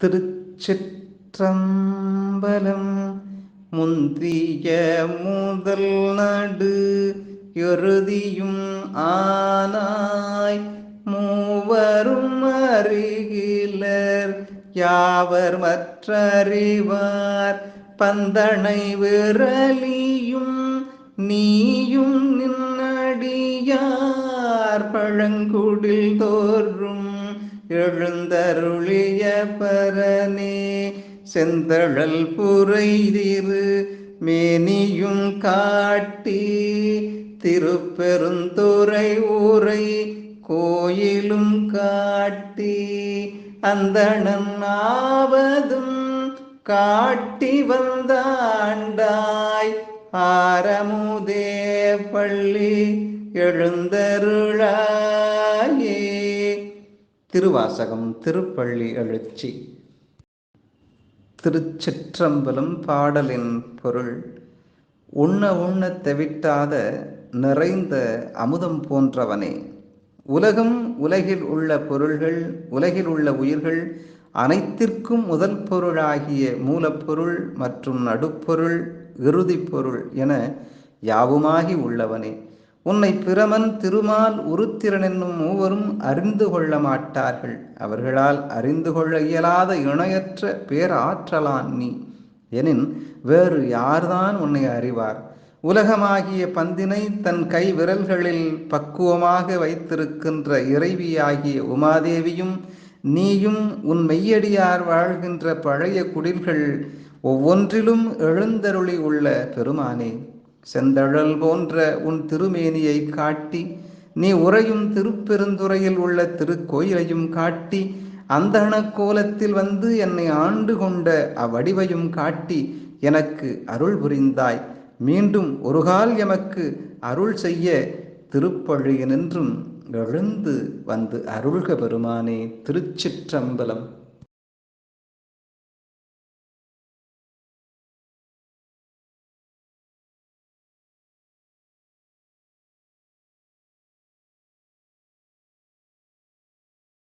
திருச்சிற்றம்பலம் முந்திய முதல் நடு எருதியும் ஆனாய். மூவரும் அருகிலர் யாவர் மற்றறிவார். பந்தனை விரலியும் நீயும் நின்னடியார் பழங்குடில் தோறும் எழுந்தருளிய பரனே செந்தழல் புரைதிரு மேனியும் காட்டி திருப்பெருந்துறை ஊரை கோயிலும் காட்டி அந்தணன் ஆவதும் காட்டி வந்தாண்டாய். ஆரமுதே பள்ளி எழுந்தருளா திருவாசகம் திருப்பள்ளி எழுச்சி. திருச்சிற்றம்பலம் பாடலின் பொருள் உண்ண உண்ண தெவிட்டாத நிறைந்த அமுதம் போன்றவனே. உலகம் உலகில் உள்ள பொருள்கள் உலகில் உள்ள உயிர்கள் அனைத்திற்கும் முதல் பொருளாகிய மூலப்பொருள் மற்றும் நடுப்பொருள் இறுதிப்பொருள் என யாவுமாகி உள்ளவனே. உன்னை பிரமன் திருமால் உருத்திரன் என்னும் மூவரும் அறிந்து கொள்ள மாட்டார்கள். அவர்களால் அறிந்து கொள்ள இயலாத இணையற்ற பேராற்றலான் நீ. எனின் வேறு யார்தான் உன்னை அறிவார்? உலகமாகிய பந்தினை தன் கை விரல்களில் பக்குவமாக வைத்திருக்கின்ற இறைவியாகிய உமாதேவியும் நீயும் உன் மெய்யடியார் வாழ்கின்ற பழைய குடில்கள் ஒவ்வொன்றிலும் எழுந்தருளி உள்ள பெருமானே. செந்தழல் போன்ற உன் திருமேனியை காட்டி நீ உறையும் திருப்பெருந்துறையில் உள்ள திருக்கோயிலையும் காட்டி அந்தண கோலத்தில் வந்து என்னை ஆண்டு கொண்ட அவ்வடிவையும் காட்டி எனக்கு அருள் புரிந்தாய். மீண்டும் ஒருகால் எமக்கு அருள் செய்ய திருப்பழியினின்றும் எழுந்து வந்து அருள்க பெருமானே திருச்சிற்றம்பலம்.